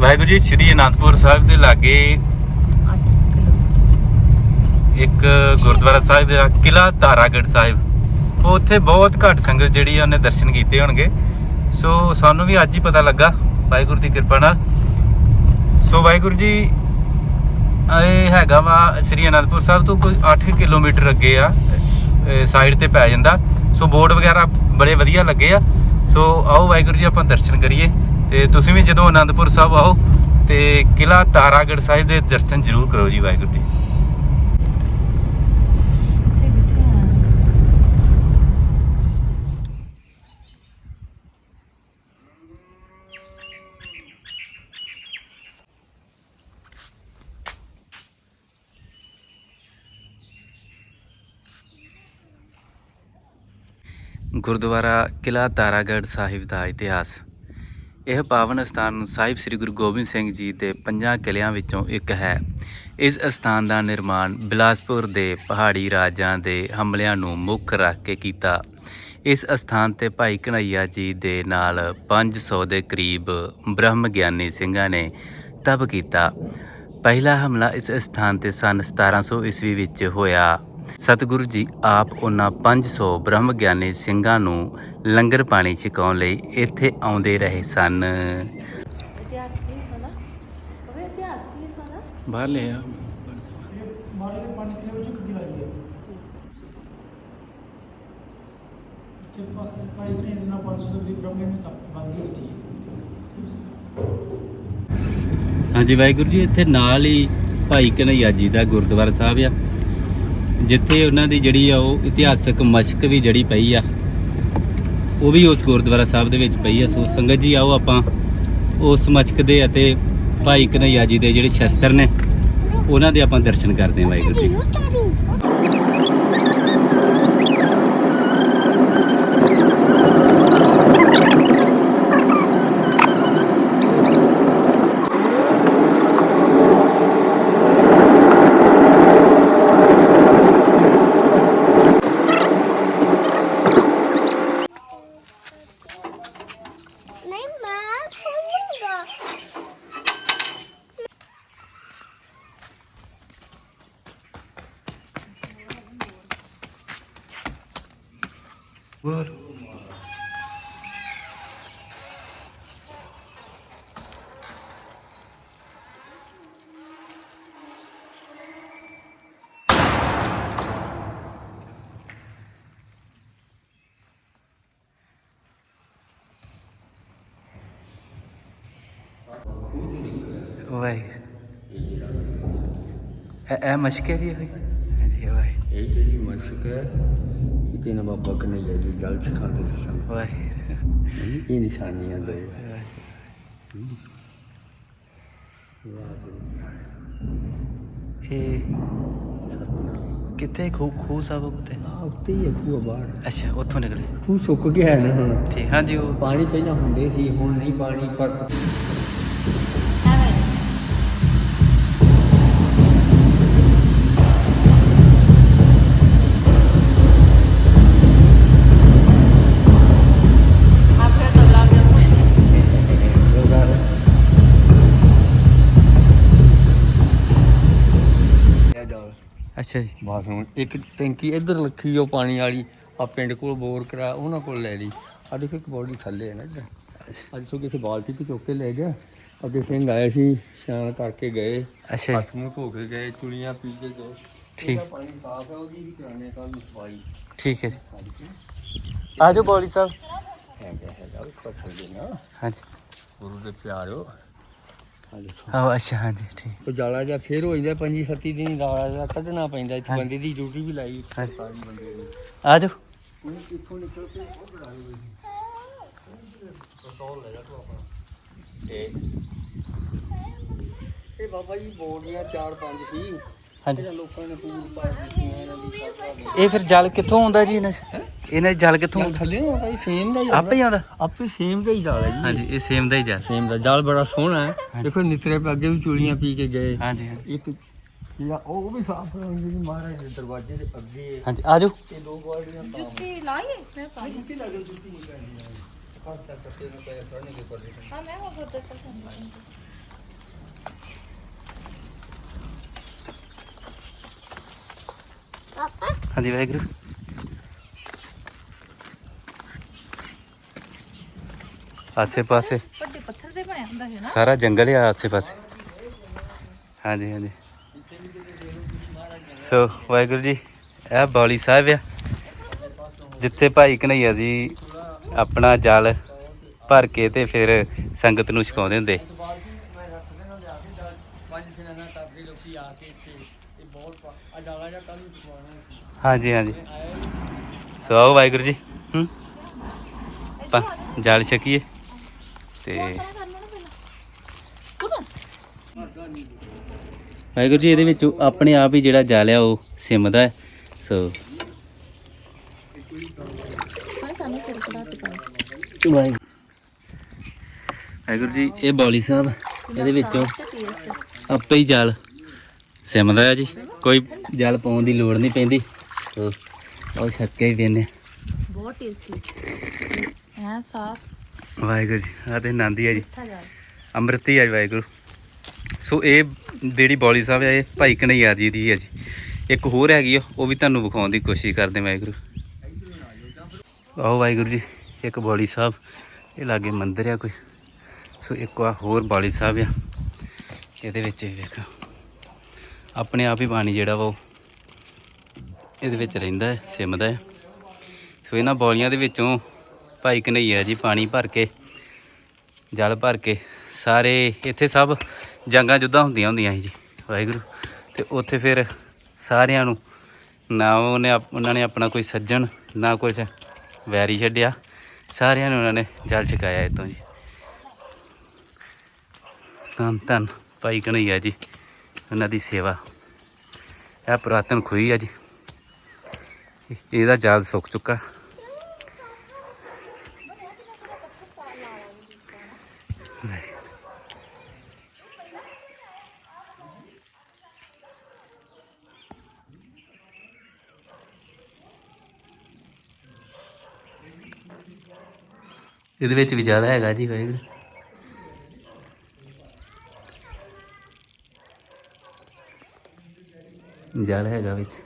ਵਾਹਿਗੁਰੂ ਜੀ ਸ੍ਰੀ ਅਨੰਦਪੁਰ ਸਾਹਿਬ ਦੇ ਲਾਗੇ 8 ਕਿਲੋ। ਇੱਕ ਗੁਰਦੁਆਰਾ ਸਾਹਿਬ ਦਾ ਕਿਲਾ ਤਾਰਾਗੜ੍ਹ ਸਾਹਿਬ। ਉਹ ਉੱਥੇ ਬਹੁਤ ਘੱਟ ਸੰਗਤ ਜਿਹੜੀ ਆ ਉਹਨੇ ਦਰਸ਼ਨ ਕੀਤੇ ਹੋਣਗੇ। ਸੋ ਸਾਨੂੰ ਵੀ ਅੱਜ ਹੀ ਪਤਾ ਲੱਗਾ ਵਾਹਿਗੁਰੂ ਦੀ ਕਿਰਪਾ ਨਾਲ। ਸੋ ਵਾਹਿਗੁਰੂ ਜੀ ਇਹ ਹੈਗਾ ਵਾ ਸ੍ਰੀ ਅਨੰਦਪੁਰ ਸਾਹਿਬ ਤੋਂ ਕੋਈ 8 ਕਿਲੋਮੀਟਰ ਅੱਗੇ ਆ ਸਾਈਡ ਤੇ ਪੈ ਜਾਂਦਾ। ਸੋ ਬੋਰਡ ਵਗੈਰਾ ਬੜੇ ਵਧੀਆ ਲੱਗੇ ਆ। ਸੋ ਆਓ ਵਾਹਿਗੁਰੂ ਜੀ ਆਪਾਂ ਦਰਸ਼ਨ ਕਰੀਏ। ਤੇ ਤੁਸੀਂ ਵੀ ਜਦੋਂ ਅਨੰਦਪੁਰ ਸਾਹਿਬ ਆਓ ਤੇ ਕਿਲਾ ਤਾਰਾਗੜ੍ਹ ਸਾਹਿਬ ਦੇ ਦਰਸ਼ਨ ਜ਼ਰੂਰ ਕਰੋ ਜੀ ਵਾਹਿਗੁਰੂ ਜੀ। ਗੁਰਦੁਆਰਾ ਕਿਲਾ ਤਾਰਾਗੜ੍ਹ ਸਾਹਿਬ ਦਾ ਇਤਿਹਾਸ। ਇਹ ਪਾਵਨ ਸਥਾਨ ਸਾਹਿਬ ਸ੍ਰੀ ਗੁਰੂ ਗੋਬਿੰਦ ਸਿੰਘ ਜੀ ਦੇ ਪੰਜਾਂ ਕਿਲਿਆਂ ਵਿੱਚੋਂ ਇੱਕ ਹੈ। ਇਸ ਸਥਾਨ ਦਾ ਨਿਰਮਾਣ ਬਿਲਾਸਪੁਰ ਦੇ ਪਹਾੜੀ ਰਾਜਾਂ ਦੇ ਹਮਲਿਆਂ ਨੂੰ ਮੁੱਖ ਰੱਖ ਕੇ ਕੀਤਾ। ਇਸ ਸਥਾਨ ਤੇ ਭਾਈ ਕਨ੍ਹਈਆ ਜੀ ਦੇ ਨਾਲ 500 ਦੇ ਕਰੀਬ ਬ੍ਰਹਮ ਗਿਆਨੀ ਸਿੰਘਾਂ ਨੇ ਤਪ ਕੀਤਾ। ਪਹਿਲਾ ਹਮਲਾ ਇਸ ਸਥਾਨ ਤੇ ਸਨ 1700 ਈਸਵੀ ਵਿੱਚ ਹੋਇਆ। ਸਤਿਗੁਰੂ ਜੀ ਆਪ ਉਹਨਾਂ 500 ਬ੍ਰਹਮ ਗਿਆਨੀ ਸਿੰਘਾਂ ਨੂੰ ਲੰਗਰ ਪਾਣੀ ਛਕਾਉਣ ਲਈ ਇੱਥੇ ਆਉਂਦੇ ਰਹੇ ਸਨ। ਇਤਿਹਾਸ ਕੀ ਹੋਣਾ ਉਹ ਇਤਿਹਾਸ ਕੀ ਹੋਣਾ ਬਾਹਰ ਲੈ ਆ। ਮਾੜੇ ਦੇ ਪਾਣੀ ਕਿਲੇ ਵਿੱਚ ਕਿੱਥੇ ਲੱਗੀ ਹੈ ਤੇ ਭਾਈ ਬਣੇ ਜਿਹਨਾਂ ਪੰਜ ਸੌ ਦੀ ਬ੍ਰਹਮੇ ਨੂੰ ਤਾਂ ਬੰਦੀ ਹੋਈ ਹੈ ਹਾਂਜੀ ਵਾਹਿਗੁਰੂ ਜੀ ਇੱਥੇ ਨਾਲ ਹੀ ਭਾਈ ਕਨ੍ਹਈਆ ਜੀ ਦਾ ਗੁਰਦੁਆਰਾ ਸਾਹਿਬ ਆ। ਜਿੱਥੇ ਉਹਨਾਂ ਦੀ ਜਿਹੜੀ ਆ ਉਹ ਇਤਿਹਾਸਕ ਮਸ਼ਕ ਵੀ ਜੜੀ ਪਈ ਆ, ਉਹ ਵੀ ਉਸ ਗੁਰਦੁਆਰਾ ਸਾਹਿਬ ਦੇ ਵਿੱਚ ਪਈ ਆ। ਸੋ ਸੰਗਤ ਜੀ, ਆਓ ਆਪਾਂ ਉਸ ਮਸ਼ਕ ਦੇ ਅਤੇ ਭਾਈ ਕਨ੍ਹਈਆ ਜੀ ਦੇ ਜਿਹੜੇ ਸ਼ਸਤਰ ਨੇ, ਉਹਨਾਂ ਦੇ ਆਪਾਂ ਦਰਸ਼ਨ ਕਰਦੇ ਹਾਂ ਵਾਹਿਗੁਰੂ ਜੀ ਨਹੀਂ ਮੈਂ ਖੋਲੂੰਗਾ ਵਾਹਿਗੁਰੂ ਇਹ ਇਹ ਮਸ਼ਕ ਹੈ ਜੀ ਇਹ ਹਾਂਜੀ ਵਾਹਿਗੁਰੂ ਇਹ ਜਿਹੜੀ ਨਾ ਬਾਬਾ ਕਨਈਆ ਜੀ ਗੱਲ ਸਿਖਾਉਂਦੇ ਸੀ ਸਾਨੂੰ ਵਾਹਿਗੁਰੂ ਇਹ ਨਿਸ਼ਾਨੀਆਂ ਦੋ ਇਹ ਕਿੱਥੇ ਖੂ ਖੂ ਸਾਹਿਬ ਉੱਤੇ ਆ ਉੱਤੇ ਹੀ ਹੈ ਖੂਹ ਬਾਹਰ ਅੱਛਾ ਉੱਥੋਂ ਨਿਕਲੇ ਖੂਹ ਸੁੱਕ ਗਿਆ ਹੈ ਨਾ ਹੁਣ ਠੀਕ ਹਾਂਜੀ ਉਹ ਪਾਣੀ ਪਹਿਲਾਂ ਹੁੰਦੇ ਸੀ ਹੁਣ ਨਹੀਂ ਪਾਣੀ ਪਰ ਅੱਛਾ ਜੀ। ਬਸ ਹੁਣ ਇੱਕ ਟੈਂਕੀ ਇੱਧਰ ਰੱਖੀ ਉਹ ਪਾਣੀ ਵਾਲੀ ਆ ਪਿੰਡ ਕੋਲ ਬੋਰ ਕਰਾ ਉਹਨਾਂ ਕੋਲ ਲੈ ਲਈ। ਆ ਦੇਖੋ ਇੱਕ ਬੋਡੀ ਥੱਲੇ ਹੈ ਨਾ ਇੱਧਰ। ਅੱਜ ਸੋ ਕਿਸੇ ਬਾਲਟੀ ਤੇ ਚੁੱਕ ਕੇ ਲੈ ਗਿਆ ਅੱਗੇ ਸਿੰਘ ਆਏ ਸੀ ਸ਼ਾਨ ਕਰਕੇ ਗਏ। ਅੱਛਾ ਹੱਥ ਮੂੰਹ ਧੋ ਕੇ ਗਏ ਚੁਲੀਆਂ ਪੀ ਕੇ ਗਏ। ਠੀਕ। ਉਹਦਾ ਪਾਣੀ ਸਾਫ਼ ਹੈ ਉਹਦੀ ਵੀ ਕਰਾਣੇ ਕੱਲ ਨੂੰ ਸਫ਼ਾਈ। ਠੀਕ ਹੈ ਜੀ। ਆ ਜਾਓ ਬੋਲੀ ਸਾਹਿਬ। ਹੈਗਾ ਹੈਗਾ। ਉਹ ਪੱਥਰ ਦੇ ਨਾ। ਹਾਂਜੀ। ਗੁਰੂ ਦੇ ਪਿਆਰਿਓ। ਆ ਦੇਖੋ। ਆਹ ਅੱਛਾ ਹਾਂਜੀ ਠੀਕ। ਉਹ ਜਾਲਾ ਜਾਂ ਫੇਰ ਹੋ ਜਾਂਦਾ ਪੰਜੀ ਸੱਤੀ ਦਿਨ ਜਾਲਾ ਜਾਂ ਕੱਢਣਾ ਪੈਂਦਾ ਇੱਥੇ ਬੰਦੇ ਦੀ ਡਿਊਟੀ ਵੀ ਲਾਈ। ਬੰਦੇ ਦੀ। ਆ ਜਾਓ। ਹੁਣ ਕਿੱਥੋਂ ਨਿਕਲ ਕੇ ਉਹ ਬਣਾਈ ਹੋਈ ਪਸੌਲ ਲੈ ਜਾ ਤੂੰ ਆਪਣਾ। ਤੇ ਇਹ ਬਾਬਾ ਜੀ ਬੋਡੀਆਂ ਚਾਰ ਪੰਜ ਸੀ। ਹਾਂਜੀ। ਇਹਨਾਂ ਲੋਕਾਂ ਨੇ ਪੂਰ ਪਾਇਆ ਦਿੱਤੀਆਂ ਇਹਨਾਂ ਦੀ ਸਾਰਾ ਇਹ ਫਿਰ ਜਲ ਕਿੱਥੋਂ ਆਉਂਦਾ ਜੀ ਇਹਨਾਂ? 'ਚ ਇਹਨਾਂ 'ਚ ਜਲ ਕਿੱਥੋਂ ਆਉਂਦਾ? ਥੱਲੇ ਆਉਂਦਾ ਇਹ ਸੇਮ ਦਾ ਹੀ ਆਪੇ ਹੀ ਆਉਂਦਾ? ਆਪੇ ਸੇਮ ਦਾ ਹੀ ਜਲ ਹੈ ਜੀ। ਹਾਂਜੀ ਇਹ ਸੇਮ ਦਾ ਹੀ ਜਲ। ਸੇਮ ਦਾ। ਜਲ ਬੜਾ ਸੋਹਣਾ ਹੈ। ਦੇਖੋ ਨਿਤਰੇ ਪੇ ਅੱਗੇ ਵੀ ਚੂੜੀਆਂ ਪੀ ਕੇ ਗਏ। ਹਾਂਜੀ ਹਾਂਜੀ। ਇੱਕ ਜਿਹੜਾ ਉਹ ਵੀ ਸਾਫ਼ ਹੋਣੀ ਜੀ ਮਹਾਰਾਜ ਦੇ ਦਰਵਾਜ਼ੇ ਦੇ ਅੱਗੇ। ਹਾਂਜੀ ਆ ਜਾਓ। ਇਹ ਦੋ ਗੋਲੀਆਂ ਤਾਂ ਜੁੱਤੀ ਲਾਈਏ ਮੈਂ ਪਾ ਲਈ। ਜੁੱਤੀ ਲੱਗੇ ਜੁੱਤੀ ਨਹੀਂ ਪੈਂਦੀ ਖਾਸ ਕਰਕੇ ਨਾ ਪਏ ਫੜਨੇ ਕੇ ਪਰਦੇ ਹਾਂ ਮੈਂ ਉਹ ਗੁਰਦਾ ਸਰ ਹਾਂਜੀ ਵਾਹਿਗੁਰੂ। ਆਸੇ ਪਾਸੇ ਵੱਡੇ ਪੱਥਰ ਦੇ ਬਣਿਆ ਹੁੰਦਾ ਹੈ ਨਾ। ਸਾਰਾ ਜੰਗਲ ਆ ਆਸੇ ਪਾਸੇ ਹਾਂਜੀ ਹਾਂਜੀ। ਸੋ ਵਾਹਿਗੁਰੂ ਜੀ ਇਹ ਬੌਲੀ ਸਾਹਿਬ ਆ। ਜਿੱਥੇ ਭਾਈ ਕਨਈਆ ਜੀ ਆਪਣਾ ਜਲ ਭਰ ਕੇ ਤੇ ਫਿਰ ਸੰਗਤ ਨੂੰ ਛਕਾਉਂਦੇ ਹੁੰਦੇ। ਪੰਜ ਦਿਨਾਂ ਨਾਲ ਕਰਦੇ ਲੋਕੀ ਆ ਕੇ ਇੱਥੇ ਇਹ ਬਹੁਤ ਆ ਡਾਲਾ ਜਾਂ ਕੱਲ ਨੂੰ ਚੁਕਾਉਣਾ ਹਾਂਜੀ ਹਾਂਜੀ। ਸੋ। ਆਓ ਵਾਹਿਗੁਰੂ ਜੀ ਹੂੰ? ਪਾ ਜਲ ਛਕੀਏ। ਤੇ ਵਾਹਿਗੁਰੂ ਜੀ ਇਹਦੇ ਵਿੱਚ ਆਪਣੇ ਆਪ ਹੀ ਜਿਹੜਾ ਜਲ ਆ ਉਹ ਸਿਮਦਾ ਹੈ। ਸੋ ਵਾਹਿਗੁਰੂ ਜੀ ਇਹ ਬੌਲੀ ਸਾਹਿਬ ਇਹਦੇ ਵਿੱਚੋਂ ਆਪੇ ਹੀ ਜਲ ਸਿਮਦਾ ਹੈ ਜੀ। ਕੋਈ ਜਲ ਪਾਉਣ ਦੀ ਲੋੜ ਨਹੀਂ ਪੈਂਦੀ। ਸੋ ਉਹ ਛੱਕ ਹੀ ਪੀਂਦੇ ਹਾਂ। ਬਹੁਤ ਟੇਸਟੀ ਐ ਸਾਫ਼। ਵਾਹਿਗੁਰੂ ਜੀ ਆ ਤੇ ਆਨੰਦ ਹੀ ਆ ਜੀ। ਅੰਮ੍ਰਿਤ ਹੀ ਆ ਜੀ ਵਾਹਿਗੁਰੂ। ਸੋ ਇਹ ਜਿਹੜੀ ਬੌਲੀ ਸਾਹਿਬ ਹੈ ਇਹ ਭਾਈ ਕਨਈਆ ਜੀ ਦੀ ਹੈ ਜੀ। ਇੱਕ ਹੋਰ ਹੈਗੀ ਆ ਉਹ ਵੀ ਤੁਹਾਨੂੰ ਵਿਖਾਉਣ ਦੀ ਕੋਸ਼ਿਸ਼ ਕਰਦੇ ਵਾਹਿਗੁਰੂ। ਆਓ ਵਾਹਿਗੁਰੂ ਜੀ ਇੱਕ ਬੌਲੀ ਸਾਹਿਬ ਇਹ ਲਾਗੇ ਮੰਦਿਰ ਆ ਕੋਈ। ਸੋ ਇੱਕ ਆ ਹੋਰ ਬੌਲੀ ਸਾਹਿਬ ਆ। ਇਹਦੇ ਵਿੱਚ ਵੀ ਵੇਖੋ। ਆਪਣੇ ਆਪ ਹੀ ਪਾਣੀ ਜਿਹੜਾ ਵਾ ਉਹ ਇਹਦੇ ਵਿੱਚ ਰਹਿੰਦਾ ਹੈ ਸਿਮਦਾ ਹੈ। ਸੋ ਇਹਨਾਂ ਬੌਲੀਆਂ ਦੇ ਵਿੱਚੋਂ ਭਾਈ ਕਨਈਆ ਜੀ ਪਾਣੀ ਭਰ ਕੇ, ਜਲ ਭਰ ਕੇ, ਸਾਰੇ ਇੱਥੇ ਸਭ ਜੰਗਾਂ ਜੁੱਦਾਂ ਹੁੰਦੀਆਂ ਹੁੰਦੀਆਂ ਸੀ ਜੀ, ਵਾਹਿਗੁਰੂ। ਤੇ ਉੱਥੇ ਫਿਰ ਸਾਰਿਆਂ ਨੂੰ ਨਾ ਉਹਨੇ ਉਹਨਾਂ ਨੇ ਆਪਣਾ ਕੋਈ ਸੱਜਣ, ਨਾ ਕੁਝ ਵੈਰੀ ਛੱਡਿਆ। ਸਾਰਿਆਂ ਨੂੰ ਉਹਨਾਂ ਨੇ ਜਲ ਛਕਾਇਆ ਇਤੋਂ ਜੀ। ਧੰਨ ਧੰਨ ਭਾਈ ਕਨਈਆ ਜੀ ਉਹਨਾਂ ਦੀ ਸੇਵਾ। ਇਹ ਪੁਰਾਤਨ ਖੂਹੀ ਆ ਜੀ। ਇਹਦਾ ਜਲ ਸੁੱਕ ਚੁੱਕਾ। ਇਹਦੇ ਵਿੱਚ ਵੀ ਜ਼ਿਆਦਾ ਹੈਗਾ ਜੀ ਵਾਹਿਗੁਰੂ। ਜਲ ਹੈਗਾ ਵਿੱਚ।